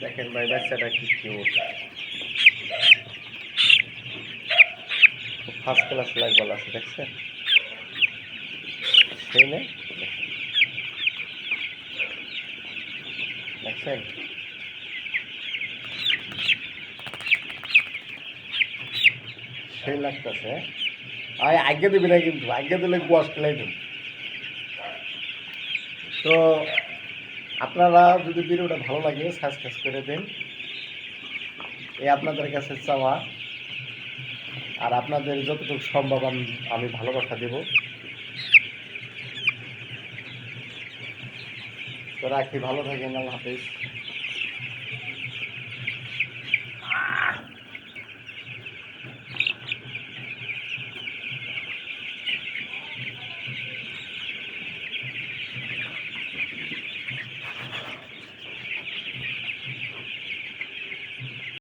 দেখেন ভাই, বাচ্চাটা কি কিউট ফার্স্ট ক্লাস লাগবে আছে দেখছেন সেই না। দেখছেন? সেই লাগতেছে। আয় আগে দিবি না কিন্তু আগে দিলে গোয়াশ খেলাই দিন তো আপনারা যদি ভিডিওটা ভালো লাগে সাবস্ক্রাইব করে দিন। এই আপনাদের কাছে চাওয়া। আর আপনাদের যতটুকু সম্ভব আমি আমি ভালোবাসা দেব। তো রাখি, ভালো থাকেন, আল্লাহ হাফিজ।